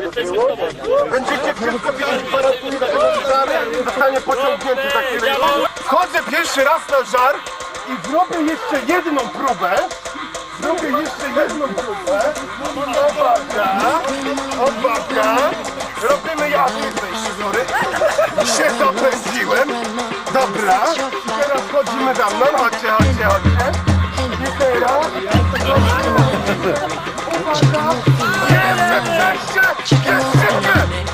do tyłu. Będziecie wszystko widzieć parasolika, zostanie pociągnięty za chwilę. Wchodzę pierwszy raz na żar i zrobię jeszcze jedną próbę. Zrobię jeszcze jedną próbę. Uwaga, uwaga. Robimy ja wejście, sorry. Się zapędziłem. Dobra. I teraz chodzimy za mną. Chodźcie, chodźcie, chodźcie. I teraz... Uwaga. Jeszcze, jeszcze, jeszcze.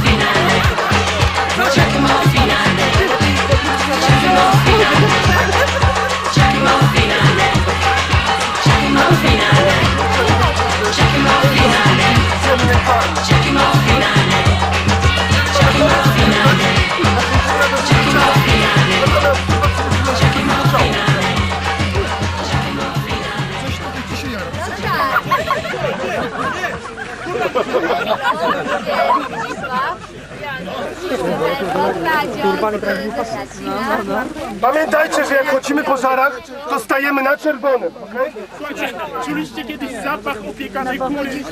Pamiętajcie, że jak chodzimy po żarach, to stajemy na czerwonym, okej? Słuchajcie, czuliście kiedyś zapach upiekanej kuli?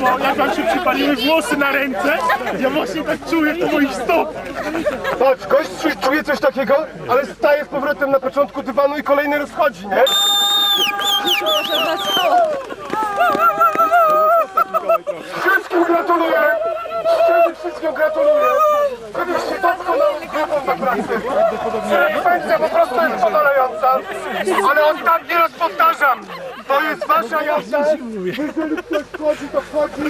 Bo jak wam się przypaliły włosy na ręce, ja właśnie tak czuję po moich stopach. Patrz, gość czu- czuje coś takiego, ale staje z powrotem na początku dywanu i kolejny rozchodzi, nie? Wszystkim gratuluję! Szczerze wszystkim gratuluję! Byliście doskonałą grupą pracy. Frekwencja po prostu jest podalająca. Ale ostatni raz powtarzam, to jest wasza jazda. Jeżeli ktoś wchodzi, to wchodzi.